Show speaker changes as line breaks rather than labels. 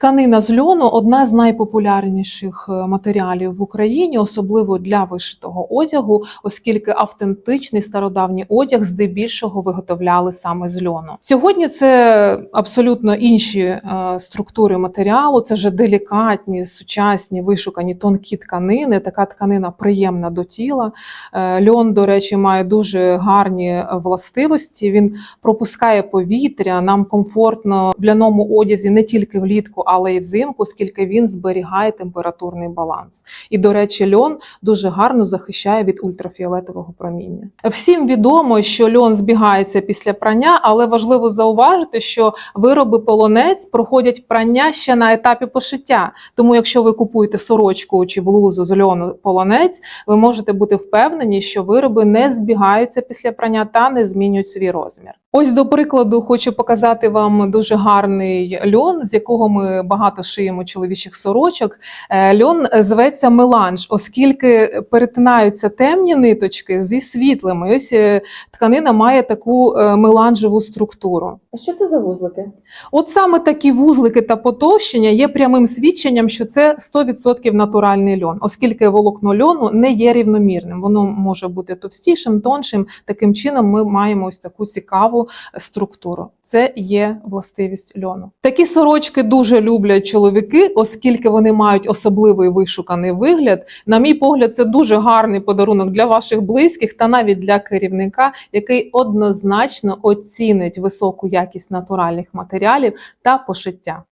Тканина з льону одна з найпопулярніших е, матеріалів в Україні, особливо для вишитого одягу, оскільки автентичний стародавній одяг здебільшого виготовляли саме з льону. Сьогодні це абсолютно інші е, структури матеріалу. Це вже делікатні, сучасні, вишукані тонкі тканини. Така тканина приємна до тіла. Е, Льон, до речі, має дуже гарні властивості. Він пропускає повітря. Нам комфортно в ляному одязі не тільки влітку, але й взимку, оскільки він зберігає температурний баланс. І, до речі, льон дуже гарно захищає від ультрафіолетового проміння. Всім відомо, що льон збігається після прання, але важливо зауважити, що вироби полонець проходять прання ще на етапі пошиття. Тому, якщо ви купуєте сорочку чи блузу з льону полонець, ви можете бути впевнені, що вироби не збігаються після прання та не змінюють свій розмір. Ось до прикладу, хочу показати вам дуже гарний льон, з якого ми багато шиємо чоловічих сорочок. Е, Льон зветься меланж, оскільки перетинаються темні ниточки зі світлими. Ось е, тканина має таку е, меланжеву структуру.
А що це за вузлики?
От саме такі вузлики та потовщення є прямим свідченням, що це 100% натуральний льон, оскільки волокно льону не є рівномірним. Воно може бути товстішим, тоншим. Таким чином, ми маємо ось таку цікаву структуру. Це є властивість льону. Такі сорочки дуже люблять чоловіки, оскільки вони мають особливий вишуканий вигляд. На мій погляд, це дуже гарний подарунок для ваших близьких та навіть для керівника, який однозначно оцінить високу якість натуральних матеріалів та пошиття.